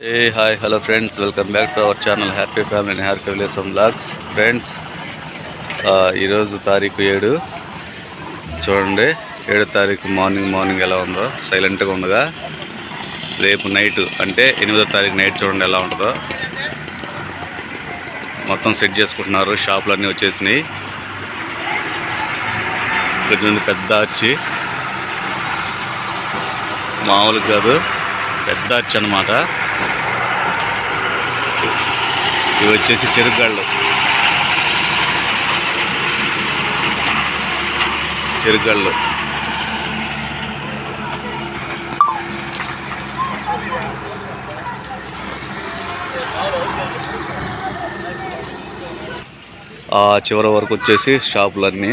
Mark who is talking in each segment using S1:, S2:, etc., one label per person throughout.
S1: Hey hi hello friends welcome back to our channel happy family here happy blogs. Friends ఈరోజు తారీఖు ఏడు. చూడండి ఏడో తారీఖు మార్నింగ్ మార్నింగ్ ఎలా ఉందో సైలెంట్గా ఉండగా రేపు నైట్ అంటే ఎనిమిదో తారీఖు నైట్ చూడండి ఎలా ఉంటుందో. మొత్తం సెట్ చేసుకుంటున్నారు షాపులు అన్నీ వచ్చేసినాయి. ఇక్కడ నుండి పెద్ద వచ్చి మామూలు కాదు పెద్ద అచ్చు అనమాట ఇవి వచ్చేసి చెరుగాళ్ళు చెరుగాళ్ళు ఆ చివరి వరకు వచ్చేసి షాపులన్నీ.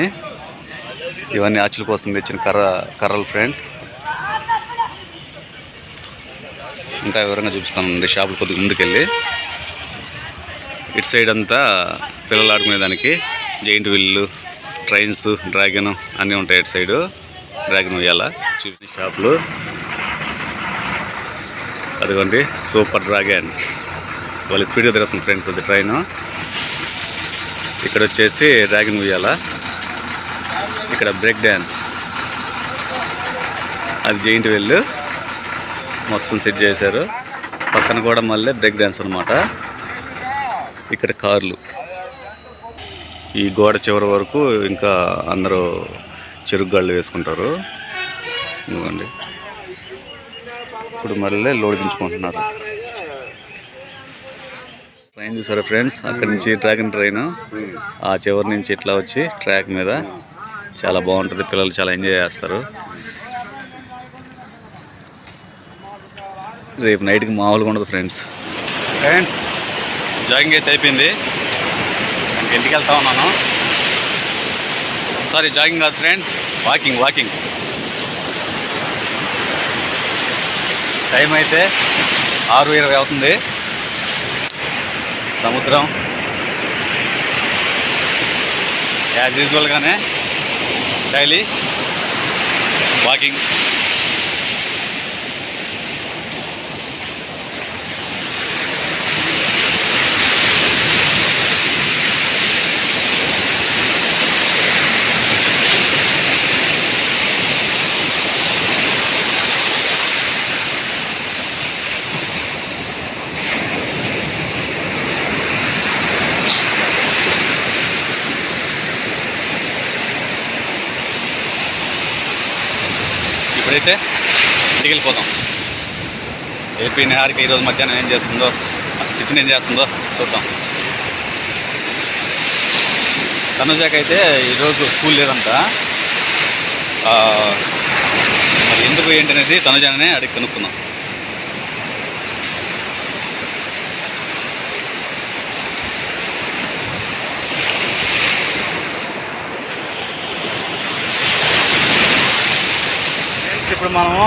S1: ఇవన్నీ ఆచుల కోసం తెచ్చిన కర్ర కర్రలు ఫ్రెండ్స్. ఇంకా వివరంగా చూపిస్తానండి షాపులు కొద్దిగా ముందుకెళ్ళి. ఇటు సైడ్ అంతా పిల్లలు ఆడుకునేదానికి జైంట్ విల్లు ట్రైన్స్ డ్రాగన్ అన్నీ ఉంటాయి ఇటు సైడు. డ్రాగన్ ఉయ్యాల చూపించిన షాపులు. అదిగోండి సూపర్ డ్రాగన్. వాళ్ళు స్పీడ్గా తిరుగుతుంది ఫ్రెండ్స్ అది ట్రైన్. ఇక్కడ వచ్చేసి డ్రాగన్ ఉయ్యాల. ఇక్కడ బ్రేక్ డ్యాన్స్ అది జైంట్ వెళ్ళు మొత్తం సెట్ చేశారు. పక్కన కూడా మళ్ళీ బ్రేక్ డ్యాన్స్ అనమాట ఇక్కడ కార్లు. ఈ గోడ చివరి వరకు ఇంకా అందరూ చెరుగ్గాళ్ళు వేసుకుంటారు. ఇదిగోండి. ఇప్పుడు మళ్ళీ లోడ్ దించుకుంటున్నారు. ట్రైన్ చూసారా ఫ్రెండ్స్? అక్కడి నుంచి డ్రాగన్ ట్రైన్. ఆ చివరి నుంచి ఇట్లా వచ్చి ట్రాక్ మీద. చాలా బాగుంటుంది. పిల్లలు చాలా ఎంజాయ్ చేస్తారు. రేపు నైట్కి మామూలుగా ఉండదు ఫ్రెండ్స్. ఫ్రెండ్స్ జాగింగ్ అయితే అయిపోయింది. ఇంటికి వెళ్తా ఉన్నాను. సారీ జాగింగ్ కాదు ఫ్రెండ్స్ వాకింగ్ వాకింగ్ టైం అయితే ఆరు ఇరవై అవుతుంది. సముద్రం. యాజ్ యూజువల్గానే డైలీ వాకింగ్ ఇప్పుడైతే దిగిలిపోతాం ఏపీ నిహారిక ఈరోజు మధ్యాహ్నం ఏం చేస్తుందో అసలు టిఫిన్ ఏం చేస్తుందో చూద్దాం. తనుజాకైతే ఈరోజు స్కూల్ లేదంట. మరి ఎందుకు ఏంటి అనేది తనుజానే అడిగి కనుక్కుందాం. ఫ్రెండ్స్, ఇప్పుడు మనము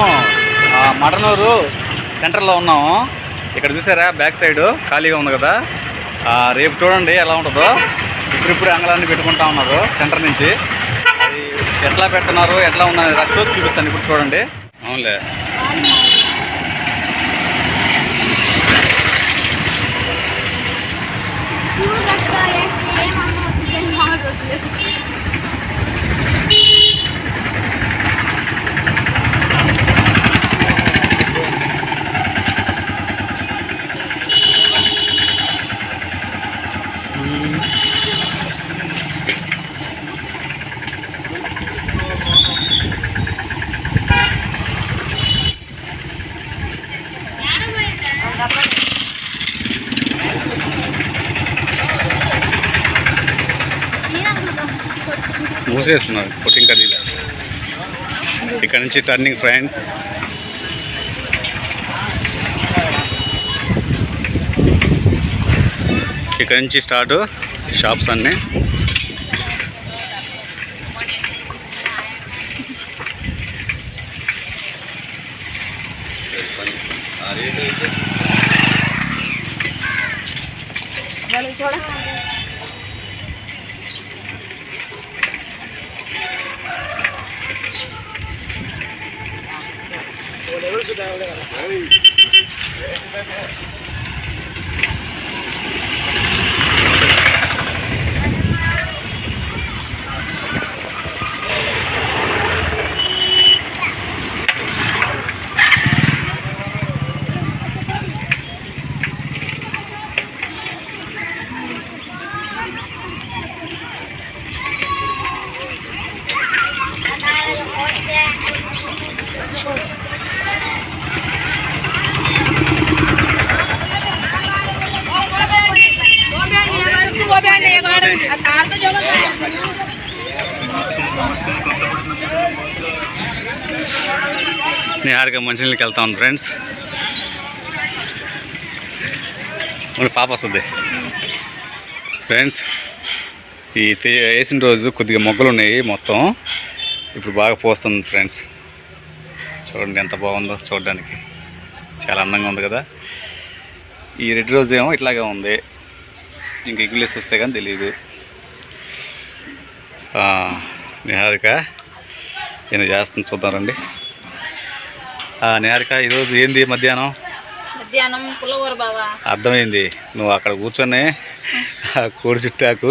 S1: మటనూరు మడనూరు సెంటర్లో ఉన్నాము. ఇక్కడ చూసారా బ్యాక్ సైడ్ ఖాళీగా ఉంది కదా. రేపు చూడండి ఎలా ఉంటుందో. ఇప్పుడిప్పుడు అంగళాన్ని పెట్టుకుంటా ఉన్నారు సెంటర్ నుంచి. అది ఎట్లా పెడుతున్నారు ఎట్లా ఉన్నది రష్ చూపిస్తాను ఇప్పుడు చూడండి. అవునులే. మూసేస్తున్నారు కొట్టింగ్ కదీలా ఇక్కడ నుంచి టర్నింగ్ ఫ్రైన్ ఇక్కడ నుంచి స్టార్ట్ షాప్స్ అన్నీ.
S2: や
S1: った! నిహారిక ఆడికి మంచినీళ్ళకి వెళ్తా ఉంది ఫ్రెండ్స్ మన పాప వస్తుంది. ఫ్రెండ్స్ ఈ తే- వేసిన రోజు కొద్దిగా మొగ్గలు ఉన్నాయి మొత్తం. ఇప్పుడు బాగా పోస్తుంది ఫ్రెండ్స్ చూడండి ఎంత బాగుందో చూడడానికి. చాలా అందంగా ఉంది కదా. ఈ రెడ్ రోజు ఏమో ఇట్లాగే ఉంది. ఇంక ఇంగ్లీష్ వస్తే కానీ తెలియదు నిహారిక ఈయన చేస్తుంది చూద్దాం రండి. నిహారిక ఈరోజు ఏంది మధ్యాహ్నం?
S2: మధ్యాహ్నం పుల్లవర బావా.
S1: అర్థమైంది. నువ్వు అక్కడ కూర్చొని కోడి చుట్టాకు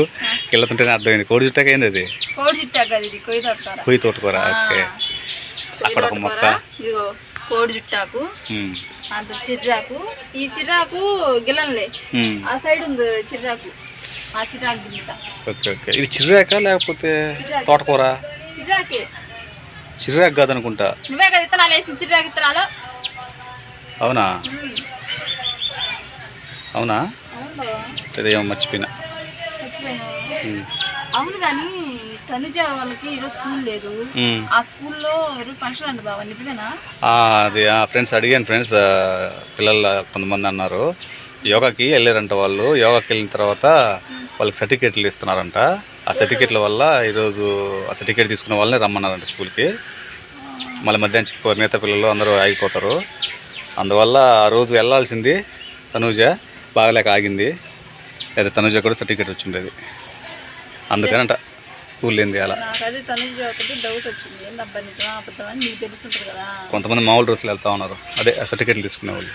S1: కిళ్ళతుంటేనే అర్థమైంది. కోడి చుట్టాకు ఏంది అది?
S2: కోడి చుట్టాక అది కొయ్యి తోటకూర.
S1: తోటకూర ఓకే. అక్కడ ఒక మొక్క.
S2: ఇదిగో కోడి చుట్టాకు. అంత చిర్రాకు. ఈ చిర్రాకు గిల్లన్లే
S1: ఉమ్,
S2: ఆ సైడ్ ఉంది చిర్రాకు. ఆ చిర్రాకు
S1: ఓకే ఓకే. ఇది చిర్రాక లేకపోతే తోటకూర?
S2: చిర్రాకే.
S1: చిర్రాకు కాదనుకుంటా.
S2: నువ్వే కదా వేసిన చిర్రాకు
S1: అవునా. అవునా? అదేమో మర్చిపోయినా. ఉమ్,
S2: అవును కానీ తనుజ వాళ్ళకి ఈరోజు స్కూల్ లేదు.
S1: ఉమ్.
S2: ఆ స్కూల్లో ఈరోజు ఫంక్షన్ అండి బావా నిజమేనా?
S1: ఆ, అది ఆ ఫ్రెండ్స్ అడిగాను ఫ్రెండ్స్ ఆ, పిల్లలు కొంతమంది అన్నారు. యోగాకి వెళ్ళారంట వాళ్ళు. యోగాకి వెళ్ళిన తర్వాత వాళ్ళకి సర్టిఫికేట్లు ఇస్తున్నారంట. ఆ సర్టిఫికేట్ల వల్ల ఈరోజు ఆ సర్టిఫికేట్ తీసుకున్న వాళ్ళని రమ్మన్నారంట స్కూల్కి. మళ్ళీ మధ్యాహ్నం మిగతా పిల్లలు అందరూ ఆగిపోతారు. అందువల్ల ఆ రోజు వెళ్ళాల్సింది తనూజ. బాగలేక ఆగింది. లేదా తనూజ కూడా సర్టిఫికేట్ వచ్చిండేది. అందుకనంట స్కూల్ ఏంది అలా. కొంతమంది మామూలు డ్రెస్సులు వెళ్తా ఉన్నారు. అదే సర్టిఫికేట్లు తీసుకునే వాళ్ళు.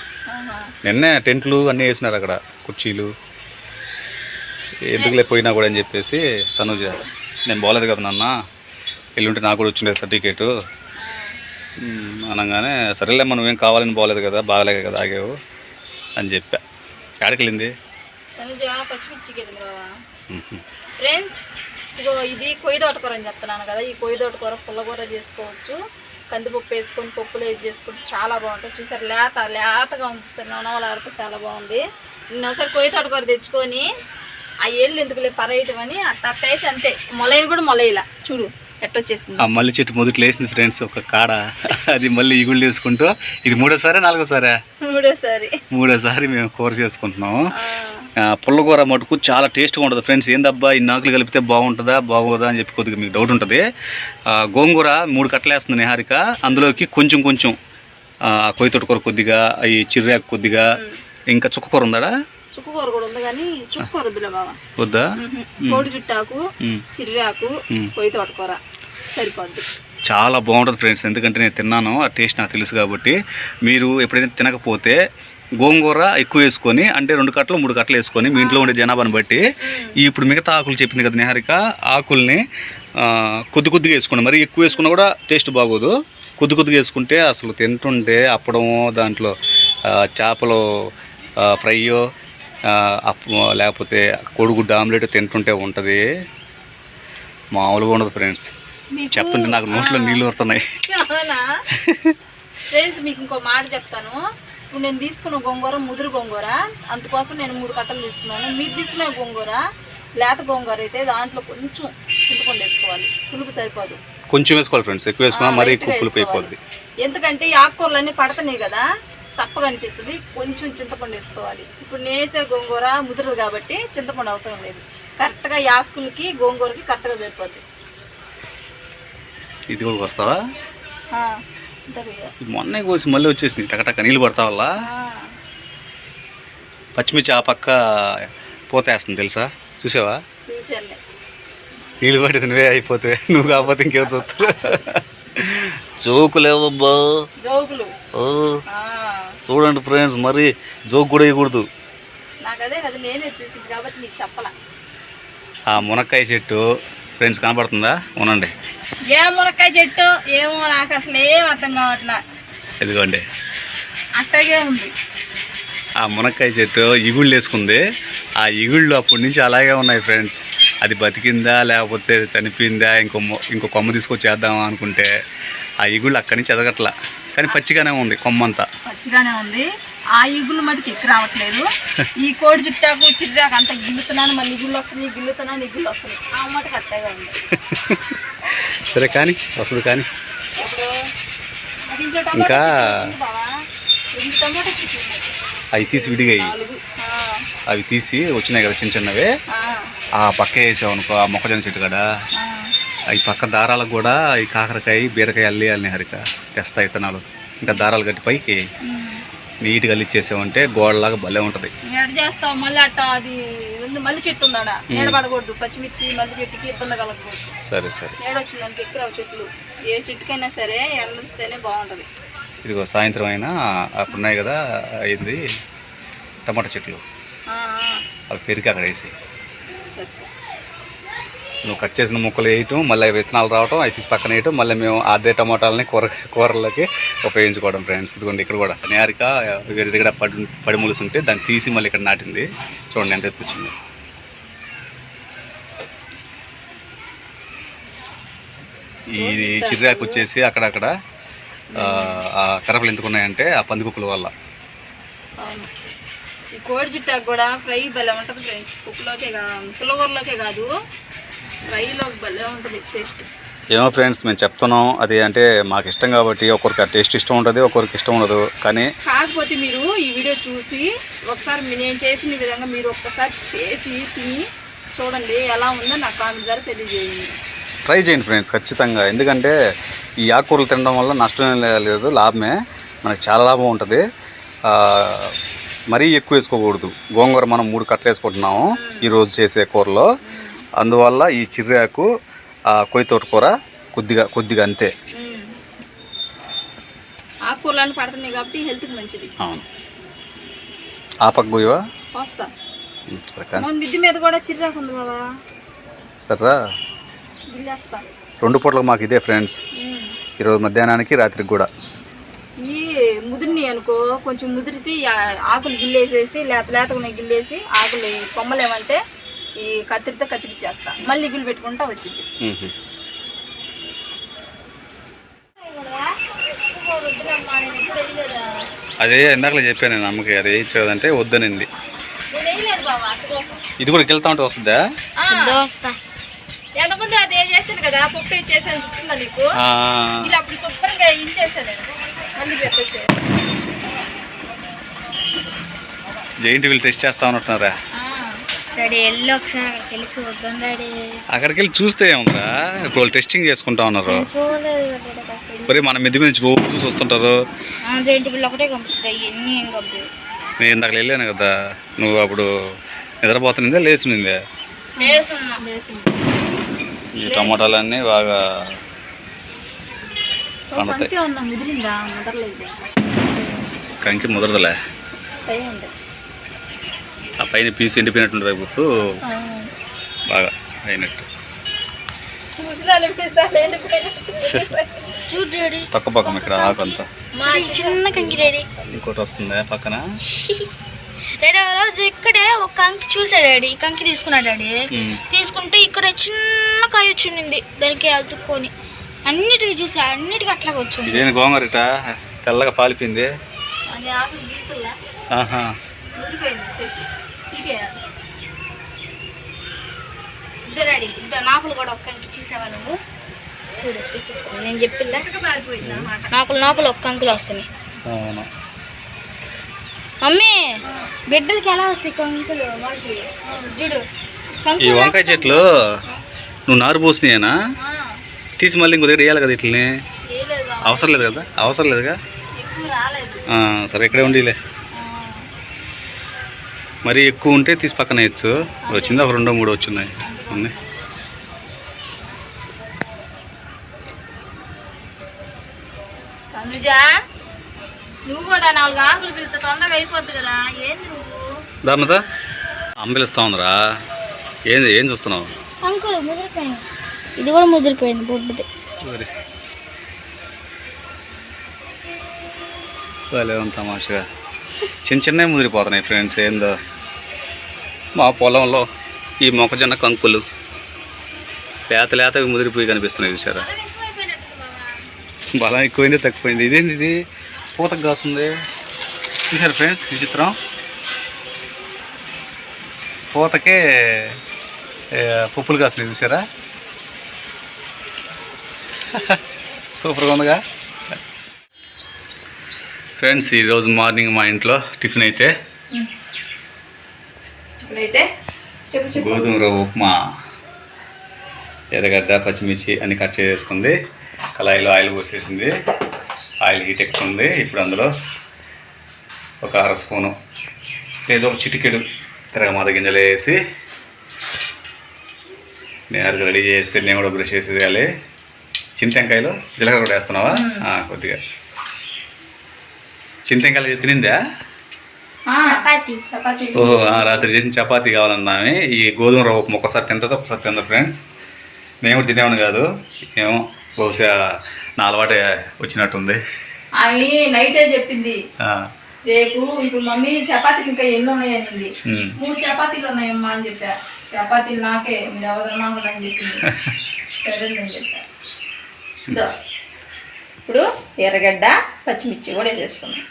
S1: నిన్నే టెంట్లు అన్నీ వేసినారు అక్కడ. కుర్చీలు. ఎందుకులే పోయినా కూడా అని చెప్పేసి తనుజ నేను బాగలేదు కదా నాన్న. ఎల్లుంటే నాకు కూడా వచ్చిండే సర్టిఫికేటు. అనగానే సరేలేమ్మా నువ్వేం కావాలని బాగలేదు కదా బాగలేక కదా ఆగావు అని చెప్పా.
S2: బావా. ఫ్రెండ్స్ ఇగో ఇది కొయ్యి తోటకూర అని చెప్తున్నాను కదా ఈ కొయ్యి తోటకూర పుల్లకూర చేసుకోవచ్చు కందిపప్పు వేసుకొని పప్పులు వేసి చేసుకుంటే చాలా బాగుంటుంది. చూసారు లేత లేతగా ఉంది. చూసారు నవనవలాడితే చాలా బాగుంది. నేను ఒకసారి కొయ్యి తోటకూర తెచ్చుకొని ఆ ఏళ్ళు ఎందుకులే పరేయటం అని అట్ట వేసి అంతే. మొలైన కూడా మొలయిలా. చూడు ఎట్టొచ్చేసింది.
S1: ఆ మల్లి చెట్టు మొదట్లో వేసింది ఫ్రెండ్స్ ఒక కాడ. అది మళ్ళీ ఈగుళ్ళు వేసుకుంటూ ఇది మూడోసారా నాలుగోసారా?
S2: మూడోసారి.
S1: మూడోసారి మేము కూర చేసుకుంటున్నాము. పుల్లకూర మటుకు చాలా టేస్ట్గా ఉంటుంది ఫ్రెండ్స్ ఏందబ్బా ఈ నాకులు కలిపితే బాగుంటుందా బాగోదా అని చెప్పి కొద్దిగా మీకు డౌట్ ఉంటుంది. గోంగూర మూడు కట్టలు వేస్తుంది నిహారిక. అందులోకి కొంచెం కొంచెం ఆ, కొయ్య తోటకూర కొద్దిగా ఈ చిర్రాకు కొద్దిగా ఇంకా చుక్కకూర ఉందా?
S2: చుక్కకూర కూడా ఉంది కానీ చుక్కకూర వద్దులే బాబా
S1: వద్దా?
S2: కోడి చుట్టాకు. చిర్రాకు
S1: మ్.
S2: కొయ్యి తోటకూర సరిపోద్ది.
S1: చాలా బాగుంటుంది ఫ్రెండ్స్ ఎందుకంటే నేను తిన్నాను ఆ టేస్ట్ నాకు తెలుసు కాబట్టి. మీరు ఎప్పుడైనా తినకపోతే గోంగూర ఎక్కువ వేసుకొని అంటే రెండు కట్టలు మూడు కట్టలు వేసుకొని మీ ఇంట్లో ఉండే జనాభాని బట్టి ఇప్పుడు మిగతా ఆకులు చెప్పింది కదా నిహారిక ఆకుల్ని కొద్ది కొద్దిగా వేసుకోండి. మరి ఎక్కువ వేసుకున్నా కూడా టేస్ట్ బాగోదు. కొద్ది కొద్దిగా వేసుకుంటే అసలు తింటుంటే అప్పడము దాంట్లో చేపలు ఫ్రైయో లేకపోతే కోడిగుడ్డు ఆమ్లెట్ తింటుంటే ఉంటుంది. మామూలుగా ఉండదు ఫ్రెండ్స్. చెప్తుంటే నాకు నోట్లో నీళ్ళు వస్తున్నాయి.
S2: ఫ్రెండ్స్ మీకు ఇంకో మాట చెప్తాను. ఇప్పుడు నేను తీసుకున్న గోంగూర ముదురు గోంగూర. అందుకోసం నేను మూడు కట్టలు తీసుకున్నాను. మీరు తీసుకునే గోంగూర లేత గోంగూర అయితే దాంట్లో కొంచెం చింతపండు వేసుకోవాలి. పులుపు సరిపోదు.
S1: కొంచెం వేసుకోవాలి ఫ్రెండ్స్. ఎక్కువ వేసుకున్నా మరీ పులుపు
S2: వేసుకోవాలి.
S1: అయిపోద్ది
S2: ఎందుకంటే ఈ ఆకుకూరలన్నీ పడతాయి కదా. సప్పగా అనిపిస్తుంది. కొంచెం చింతపండు వేసుకోవాలి. ఇప్పుడు నేను వేసే గోంగూర ముదురదు కాబట్టి చింతపండు అవసరం లేదు. కరెక్ట్గా ఈ ఆకులకి గోంగూరకి కరెక్ట్గా సరిపోద్ది.
S1: ఇది కూడా వస్తావా మొన్నే కోసి మళ్ళీ వచ్చేసింది. టకటక నీళ్ళు పడతా వల్ల
S2: ఆ,
S1: పచ్చిమిర్చి ఆ పక్క పోతేస్తుంది తెలుసా? చూసావా? నీళ్ళు పడితే నువ్వే అయిపోతే నువ్వు కాకపోతే ఇంకెవరు చూస్తారు జోకులేవబ్బా.
S2: జోకులు.
S1: ఓ చూడండి ఫ్రెండ్స్ మరి జోక్ కూడా వేయకూడదు. ఆ మునక్కాయ చెట్టు ఫ్రెండ్స్ కనపడుతుందా? ఉనండి.
S2: ఏ మునక్కాయ చెట్టు? ఏమో నాకు అసలు ఏం అర్థం కావట్లా.
S1: ఇదిగోండి.
S2: అట్టగే ఉంది.
S1: ఆ మునక్కాయ చెట్టు ఇగుళ్ళు వేసుకుంది. ఆ ఇగుళ్ళు అప్పటి నుంచి అలాగే ఉన్నాయి ఫ్రెండ్స్. అది బతికిందా లేకపోతే చనిపోయిందా ఇంకో ఇంకో కొమ్మ తీసుకొచ్చి వేద్దామా అనుకుంటే ఆ ఇగుళ్ళు అక్కడి నుంచి ఎదగట్లా. కానీ పచ్చిగానే ఉంది కొమ్మంతా.
S2: పచ్చిగానే ఉంది. ఆ ఇగులు మటుకు ఎక్కి రావట్లేదు. ఈ కోడి చుట్టాకు చిర్రాకు అంత గిల్లుతున్నాను మళ్ళీ ఇగుళ్ళు వస్తున్నాయి గిల్లుతున్నాను ఇగుళ్ళు వస్తున్నాయి. ఆ మటుకు అట్టగా ఉంది.
S1: సరే కానీ వస్తుంది కానీ. ఇంకా. అవి తీసి విడిగా అయ్యి
S2: నాలుగు. ఆ,
S1: అవి తీసి వచ్చినాయి కదా చిన్న చిన్నవి.
S2: ఆ,
S1: పక్క వేసావు అనుకో ఆ మొక్కజొన్న చెట్టు కాడ.
S2: ఆ.
S1: ఈ పక్క దారాలకు కూడా ఈ కాకరకాయ బీరకాయ అల్లి అల్లి హరిక. తెస్తాయి విత్తనాలు ఇంకా దారాలు కట్టి పైకి. నీట్గా అల్లిచ్చేసామంటే గోడలాగా భలే ఉంటుంది.
S2: ఎడ చేస్తావు? మళ్ళీ అట్ట అది చెట్టు నీడబడకూడదు పచ్చిమిర్చి మల్లి చెట్టుకి ఇబ్బంది కలగకూడదు.
S1: సరే సరే.
S2: ఏడొచ్చింది మనకి ఎక్కువ చెట్లు. ఏ చెట్టుకైనా సరే ఎండిస్తేనే బాగుంటది.
S1: ఇదిగో సాయంత్రం అయినా అప్పుడు ఉన్నాయి కదా అయింది టమాటా చెట్లు. అవి పెరిగి అక్కడ వేసి
S2: సరే సరే.
S1: నువ్వు కట్ చేసిన ముక్కలు వేయటం మళ్ళీ విత్తనాలు రావటం అవి తీసి పక్కన వేయటం మళ్ళీ మేము అదే టమాటాలని కూర కూరలకి ఉపయోగించుకోవడం ఫ్రెండ్స్ ఇదిగోండి ఇక్కడ కూడా. నేరిక వేరే దగ్గర పడి పడి ములుసుంటే దాన్ని తీసి మళ్ళీ ఇక్కడ నాటింది. చూడండి ఎంత ఎత్తు వచ్చింది ఈ చిర్రాకు వచ్చేసి అక్కడక్కడ కరపలు ఎందుకు ఉన్నాయంటే ఆ పందికొక్కుల వల్ల.
S2: ఈ కోడి జుట్టాకు కూడా ఫ్రై బలం ఉంటుంది ఫ్రెండ్స్ కుక్కలోకే కా కాదు. ఫ్రైలో భలే ఉంటుంది టేస్ట్
S1: ఏమో ఫ్రెండ్స్ మేము చెప్తున్నాం. అది అంటే మాకు ఇష్టం కాబట్టి ఒక్కొరికి ఆ టేస్ట్ ఇష్టం ఉంటుంది ఒక్కొరికి ఇష్టం ఉండదు. కానీ
S2: కాకపోతే మీరు ఈ వీడియో చూసి ఒకసారి నేను చేసిన విధంగా మీరు ఒక్కసారి చేసి తిని చూడండి ఎలా ఉందో నాకు కామెంట్ ద్వారా తెలియజేయండి.
S1: ట్రై చేయండి ఫ్రెండ్స్ ఖచ్చితంగా. ఎందుకంటే ఈ ఆకుకూరలు తినడం వల్ల నష్టం లేదు లాభమే. మనకు చాలా లాభం ఉంటుంది. మరీ ఎక్కువ వేసుకోకూడదు. గోంగూర మనం మూడు కట్టలు వేసుకుంటున్నాము ఈరోజు చేసే కూరలో. అందువల్ల ఈ చిర్రాకు ఆ కొయ్య తోటకూర కొద్దిగా కొద్దిగా అంతే.
S2: ఆకుకూరలను పడుతున్నాయి కాబట్టి హెల్త్కి మంచిది.
S1: అవును. ఆ పక్క పోయివా?
S2: వస్తా. మిద్ది మీద కూడా చిర్రాకు ఉంది బాబా
S1: సరేరా? రెండు పూటలకు మాకు ఇదే ఫ్రెండ్స్. ఈరోజు మధ్యాహ్నానికి రాత్రికి కూడా.
S2: ఈ ముదిరిని అనుకో కొంచెం ముదిరితే ఆకులు గిల్లేసేసి లేత లేతగా గిల్లేసి ఆకులు ఈ కొమ్మలు ఏమంటే ఈ కత్తిరితో కత్తిరిచ్చేస్తా మళ్ళీ గిల్లు పెట్టుకుంటా వచ్చింది.
S1: అదే ఇందాకలే చెప్పాను నేను అమ్మకి అది వేయచ్చు కదంటే వద్దనింది. ఇది కూడా వెళ్తా ఉంటే వస్తుందా?
S2: దోస్త ఎంతమంది అది ఏం చేశాను కదా పప్పు ఏం చేశాను గుర్తుందా నీకు?
S1: ఆ,
S2: ఇలా అప్పుడు శుభ్రంగా ఇంచేసాను నేను. మళ్ళీ పెట్టొచ్చే
S1: జైంట్ వీళ్ళు టెస్ట్ చేస్తా ఉన్నట్టున్నారా?
S3: డాడీ వెళ్ళి ఒకసారి అక్కడికి వెళ్ళి చూద్దాం డాడీ.
S1: అక్కడికి వెళ్ళి చూస్తే ఏముందిరా? ఇప్పుడు వాళ్ళు టెస్టింగ్ చేసుకుంటా ఉన్నారు. మరి మన మిద్ది మీద నుంచి రోజు చూస్తుంటారు.
S3: జైంట్ బిల్ ఒకటే కంపిస్తాయి ఇవన్నీ ఏం కంపుతాయి
S1: నేను ఇందాక వెళ్ళాను కదా. నువ్వు అప్పుడు నిద్రపోతునిందే లేచునిందే? ఈ టమాటాలన్నీ బాగా పండుతాయి. కంకి ముదరదులే. ఆ పైన పీస్ ఎండిపోయినట్టు ఇప్పుడు బాగా అయినట్టు. తక్కువ పక్కన ఇక్కడ ఆకంతా.
S3: చిన్న కంకి డాడీ
S1: ఇంకోటి వస్తుంది పక్కన?
S3: డాడీ ఆ రోజు ఇక్కడే ఒక కంకి చూసా డాడీ. కంకి తీసుకున్నా డాడీ. తీసుకుంటే ఇక్కడ చిన్న కాయ వచ్చింది. దానికి అతుక్కొని అన్నిటికి చూసా అన్నిటికీ అట్లాగే వచ్చింది.
S1: ఇదేంది గోంగూరట తెల్లగా పాలిపోయింది. ఆహా.
S2: చెట్టు ఇదే
S3: ఇద్దరు డాడీ ఇద్దరు నాకులు కూడా ఒక కంకి చూసావా నువ్వు? చూడు. నేను
S2: అన్నమాట
S3: నాకులు నాకులు ఒక్క కంకులు వస్తున్నాయి. మమ్మీ బిడ్డలకి ఎలా వస్తాయి కంకులు? వాటికి చూడు
S1: ఈ వంకాయ చెట్లు నువ్వు నారు పోసినాయేనా? తీసి మళ్ళీ ఇంకో దగ్గర వేయాలి కదా ఇట్లని? అవసరం లేదు కదా? అవసరం లేదుగా? సరే ఇక్కడే ఉండిలే. మరి ఎక్కువ ఉంటే తీసి పక్కన వేయచ్చు. వచ్చింది? ఒక రెండో మూడో వచ్చున్నాయి. ఉంది.
S2: తనుజ నువ్వు కూడా నాలుగు ఆకులు పిలితే తొందరగా అయిపోద్ది కదా. ఏంది నువ్వు?
S1: ఉందిరా. ఏంది ఏం చూస్తున్నావు?
S3: ముదిరిపోయింది. ఇది కూడా ముదిరిపోయింది బొడ్డుది.
S1: మరి భలే ఉంది తమాషగా. చిన్న చిన్నవి ముదిరిపోతున్నాయి ఫ్రెండ్స్ ఏందో. మా పొలంలో ఈ మొక్కజొన్న కంకులు లేత లేతవి ముదిరిపోయి కనిపిస్తున్నాయి చూసారా బలం ఎక్కువైంది తగ్గిపోయింది. ఇదేంది ఇది? పూతకు కాస్తుంది. చూసారు ఫ్రెండ్స్ ఈ చిత్రం పూతకే పప్పులు కాస్తున్నాయి చూసారా సూపర్గా ఉందిగా. ఫ్రెండ్స్ ఈరోజు మార్నింగ్ మా ఇంట్లో టిఫిన్ అయితే. గోధుమ రవ్వ ఉప్మా ఎర్రగడ్డ పచ్చిమిర్చి అన్ని కట్ చేసుకుంది కళాయిలో ఆయిల్ పోసేసింది. ఆయిల్ హీట్ ఎక్కుతుంది. ఇప్పుడు అందులో ఒక అర స్పూను ఏదో ఒక చిటికెడు తిరగమాత గింజలు వేసి నేను రెడీ చేస్తే నేను కూడా బ్రష్ చేసేయాలి చింతెంకాయలు జీలకర్ర కూడా వేస్తున్నావా? కొద్దిగా. చింతెంకాయలు తినిందా? ఓహో ఆ, రాత్రి చేసిన చపాతీ కావాలన్నామే. ఈ గోధుమ రవ్వ ఉప్మా ఒకసారి తింటుంది ఒకసారి తిందా ఫ్రెండ్స్ మేము కూడా తినేవాడు కాదు. ఏమో బహుశా నా అలవాటే వచ్చినట్టుంది.
S2: అవి నైటే చెప్పింది. రేపు ఇప్పుడు మమ్మీ చపాతీలు ఇంకా ఎన్ని ఉన్నాయనింది. మూడు చపాతీలు ఉన్నాయమ్మా అని చెప్పా. చపాతీలు నాకే మీరు ఎవరు అని చెప్పింది సరే నేను చెప్పా. ఇప్పుడు ఎర్రగడ్డ పచ్చిమిర్చి కూడా వేసేసుకున్నాం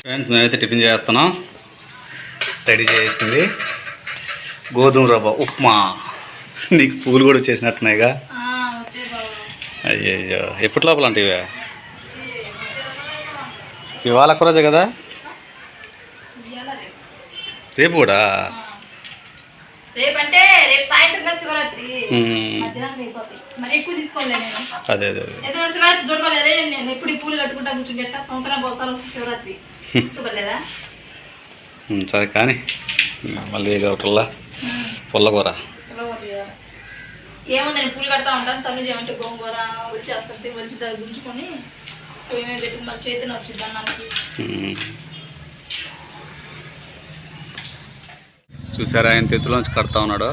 S1: ఫ్రెండ్స్ మేమైతే టిఫిన్ చేస్తున్నాం. రెడీ చేసింది. గోధుమ రవ్వ ఉప్మా. నీకు పూలు కూడా వచ్చేసినట్టున్నాయిగా. అయ్యయ్యో. ఎప్పటి లోపల అంటే ఇవే? ఇవాళ ఒక్క రోజే కదా
S2: రేపు
S1: కూడా?
S2: రేపంటే రేపు సాయంత్రం శివరాత్రి. మరి ఎక్కువ తీసుకోలే నేను.
S1: అదే అదే అదే.
S2: ఏదో శివరాత్రి చూడలేదే నేను ఎప్పుడు ఈ పూలు కట్టుకుంటా కూర్చుంటే ఎట్టా సంవత్సరం ఒకసారి వస్తుంది శివరాత్రి. తీసుకోలేదా
S1: సరే కానీ మళ్ళీ ఏదో ఒకటిల్లా పుల్లకూర.
S2: ఏమో నేను పూలు కడతా ఉంటాను. తను ఏమంటే గోంగూర వచ్చేస్తుంది వచ్చి గుంజుకొని మీద పెట్టి మళ్ళీ చేతిని వచ్చింది అన్నానికి
S1: చూసారా ఆయన తెత్తులోంచి కడతా ఉన్నాడు?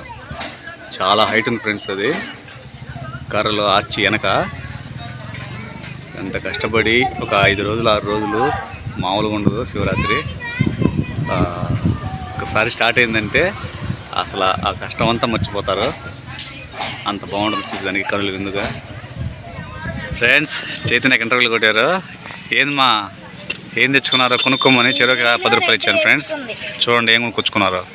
S1: చాలా హైట్ ఉంది ఫ్రెండ్స్ అది. కర్రలు ఆర్చి వెనక. ఎంత కష్టపడి ఒక ఐదు రోజులు ఆరు రోజులు మామూలుగా ఉండదు శివరాత్రి. ఒకసారి స్టార్ట్ అయిందంటే అసలు ఆ కష్టం అంతా మర్చిపోతారు. అంత బాగుంటుంది చూసేదానికి కనులు విందుగా. ఫ్రెండ్స్ చైతన్య కంట్రోల్ కొట్టారు? ఏంది మా ఏం తెచ్చుకున్నారో కొనుక్కోమని చెరువుకి పది రూపాయలు ఇచ్చాను ఫ్రెండ్స్. చూడండి ఏం కొనుక్కొచ్చుకున్నారో.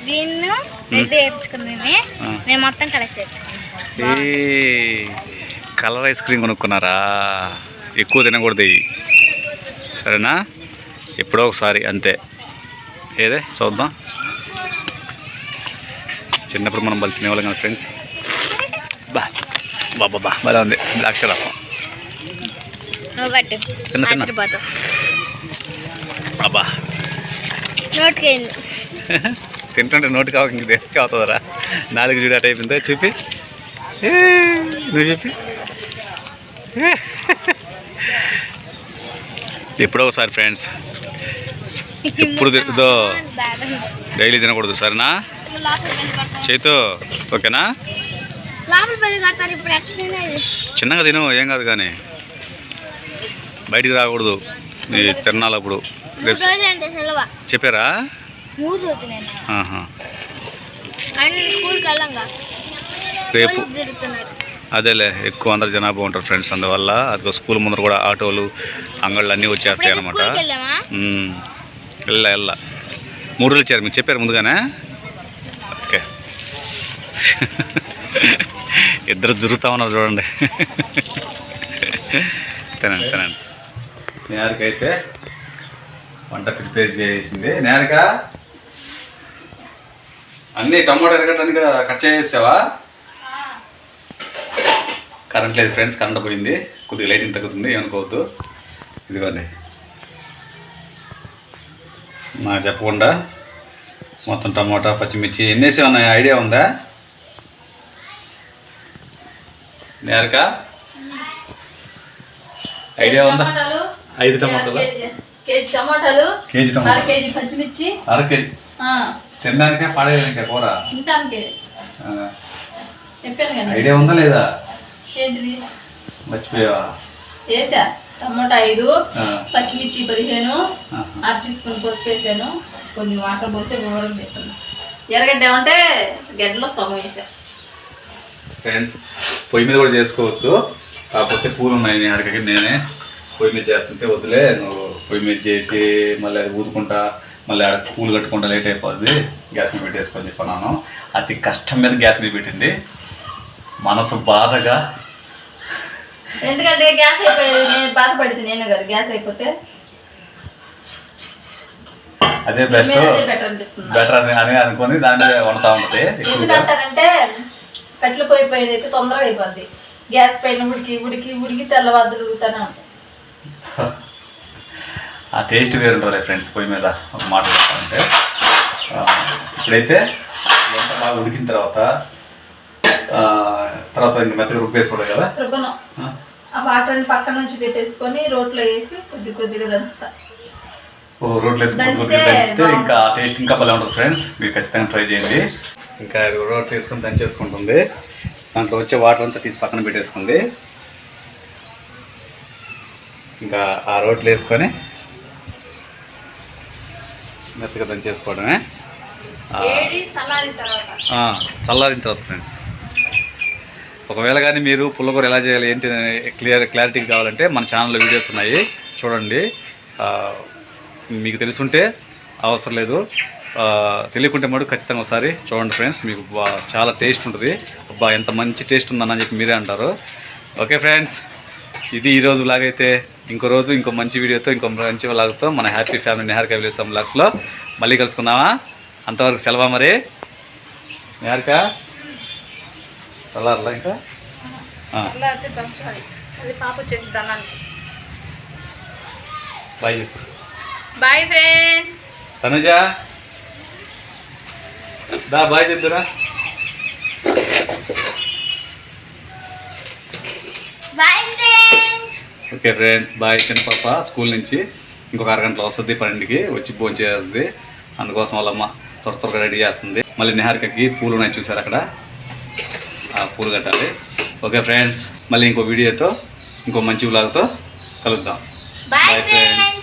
S1: కలర్ ఐస్ క్రీమ్ కొనుక్కున్నారా? ఎక్కువ తినకూడదు ఇవి. సరేనా? ఎప్పుడో ఒకసారి అంతే. ఏదే? చూద్దాం. చిన్నప్పుడు మనం బలి తినేవాళ్ళం కదా ఫ్రెండ్స్. బా బాబా బా భలే ఉంది. ద్రాక్ష రసం. తిన్న, తిన్న. అబ్బా.
S3: నోటికి అయింది
S1: తింటుంటే నోటి కావాలి ఇంక దేనికి అవుతుందరా నాలుగు చూడు అయిపోయిందో చూపి. నువ్వు చెప్పి. ఎప్పుడో ఒకసారి ఫ్రెండ్స్. ఎప్పుడు తిందో డైలీ తినకూడదు సరేనా? చేతు ఓకేనా? చిన్నగా తిను ఏం కాదు కానీ. బయటికి రాకూడదు నీ తిరణాలప్పుడు.
S3: మూడు సెలవు?
S1: చెప్పారా?
S3: మూడు రోజులైనా?
S1: ఆహా.
S3: అన్ని స్కూల్కి వెళ్ళంగా.
S1: రేపు
S3: పోలీసు తిరుగుతున్నారు.
S1: అదేలే ఎక్కువ అందరు జనాభా ఉంటారు ఫ్రెండ్స్ అందువల్ల. అదిగో స్కూల్ ముందర కూడా ఆటోలు అంగళ్ళు అన్నీ వచ్చేస్తాయి
S3: ఇప్పుడైతే
S1: అనమాట
S3: స్కూల్కి వెళ్ళామా?
S1: వెళ్ళా వెళ్ళా. మూడు రోజులు ఇచ్చారు మీకు చెప్పారు ముందుగానే? ఓకే. ఇద్దరు జరుగుతా ఉన్నారు చూడండి. తినండి తినండి. నేరకైతే వంట ప్రిపేర్ చేసింది. నేరక అన్నీ టమాటో ఎరగటానికి కట్ చేసేసావా? కరెంట్ లేదు ఫ్రెండ్స్ కరెంట్ పోయింది. కొద్దిగా లైటింగ్ తగ్గుతుంది ఏమనుకోవద్దు. ఇదిగోండి. నాకు చెప్పకుండా మొత్తం టమాటా పచ్చిమిర్చి ఎన్ని వేసి ఉన్నాయి? ఐడియా ఉందా? నేరక ఐడియా ఉందా?
S2: టమాటాలు.
S1: ఐదు టమాటాలు?
S2: కేజీ టమాటాలు
S1: కేజీ
S2: అర
S1: టమాటా
S2: కేజీ పచ్చిమిర్చి.
S1: అర కేజీ.
S2: ఆ,
S1: తినడానికే పాడేదానికే కూర?
S2: తినటానికి.
S1: ఆ,
S2: చెప్పాను కదా.
S1: ఐడియా ఉందా లేదా?
S2: ఏంటిది?
S1: మర్చిపోయావా?
S2: వేసా. టమాటా ఐదు
S1: ఆ,
S2: పచ్చిమిర్చి పదిహేను
S1: ఆహా.
S2: అర టీ స్పూన్ పసుపు వేసాను. కొంచెం వాటర్ పోసి ఉడకడం పెట్టాను ఎర్రగడ్డ ఏమంటే గడ్డలో సగం వేసా.
S1: ఫ్రెండ్స్ పొయ్యి మీద కూడా చేసుకోవచ్చు. కాకపోతే పూలు ఉన్నాయి నేను అక్కడికి నేనే. పొయ్యి మీద చేస్తుంటే వదిలే నువ్వు పొయ్యి మీద చేసి మళ్ళీ అది ఊదుకుంటా మళ్ళీ ఆడ పూలు కట్టుకుంటా లేట్ అయిపోద్ది. గ్యాస్ మీద పెట్టేసుకొని చెప్పన్నాను అతి కష్టం మీద గ్యాస్ మీద పెట్టింది. మనసు బాధగా.
S2: ఎందుకంటే గ్యాస్ అయిపోయేది నేను బాధపడింది నేను కదా గ్యాస్ అయిపోతే.
S1: అదే బెస్ట్.
S2: బెటర్ అనిపిస్తుంది.
S1: బెటర్ అని అని అనుకొని దాని మీద వండుతా ఉంటుంది
S2: ఎందుకంటారంటే కట్లు పోయిపోయేది అయితే తొందరగా అయిపోద్ది. గ్యాస్ పైన ఉడికి ఉడికి ఉడికి తెల్లవారు తిరుగుతూనే ఉంటాయి.
S1: ఆ టేస్ట్ వేరు ఉంటుంది ఫ్రెండ్స్ పొయ్యి మీద ఒక మాట చెప్పాలంటే. ఇప్పుడైతే వంట బాగా ఉడికిన తర్వాత తర్వాత ఇంక మెత్తగా రుబ్బేసుకోవడం కదా. ఆ,
S2: వాటర్ని పక్కన నుంచి పెట్టేసుకొని రోట్లో వేసి కొద్ది కొద్దిగా దంచుతా.
S1: ఓ రోట్లు వేసి కొద్ది కొద్దిగా
S2: దంచితే.
S1: ఇంకా ఆ టేస్ట్ ఇంకా భలే ఉంటుంది ఫ్రెండ్స్. మీరు ఖచ్చితంగా ట్రై చేయండి. ఇంకా రోట్లు వేసుకొని దంచేసుకుంటుంది. దాంట్లో వచ్చే వాటర్ అంతా తీసి పక్కన పెట్టేసుకుంది. ఇంకా ఆ రోట్లు వేసుకొని మెత్తగా దంచేసుకోవడమే ఆ,
S2: వేడి చల్లారిన తర్వాత.
S1: ఫ్రెండ్స్. ఒకవేళ కానీ మీరు పుల్లకూర ఎలా చేయాలి ఏంటి క్లియర్ క్లారిటీ కావాలంటే మన ఛానల్లో వీడియోస్ ఉన్నాయి. చూడండి. మీకు తెలుసుంటే అవసరం లేదు. తెలియకుంటే మటు ఖచ్చితంగా ఒకసారి చూడండి ఫ్రెండ్స్. మీకు బా- చాలా టేస్ట్ ఉంటుంది. అబ్బా ఎంత మంచి టేస్ట్ ఉందని చెప్పి మీరే అంటారు. Okay friends. ఇది ఈ రోజు లాగైతే ఇంకో రోజు ఇంకో మంచి వీడియోతో ఇంకో మంచి లాగుతో మన హ్యాపీ ఫ్యామిలీ నిహారిక విలేసం లాక్స్లో మళ్ళీ కలుసుకుందామా? అంతవరకు సెలవా మరి? నిహారిక? చల్లారలా ఇంకా? బాయ్ చెప్పు.
S2: Bye friends
S1: Tanuja? దా bye చెప్తురా.
S3: Bye friends
S1: okay friends bye చిన్న పాప. స్కూల్ నుంచి ఇంకొక అరగంటలో వస్తుంది పన్నెండుకి వచ్చి భోజనం చేస్తుంది. అందుకోసం వాళ్ళమ్మ త్వర త్వరగా రెడీ చేస్తుంది. మళ్ళీ నిహారికకి పూలు ఉన్నాయి చూసారు అక్కడ? ఆ పూలు కట్టాలి. ఓకే ఫ్రెండ్స్ మళ్ళీ ఇంకో వీడియోతో ఇంకో మంచి వ్లాగ్తో కలుద్దాం.
S3: Bye friends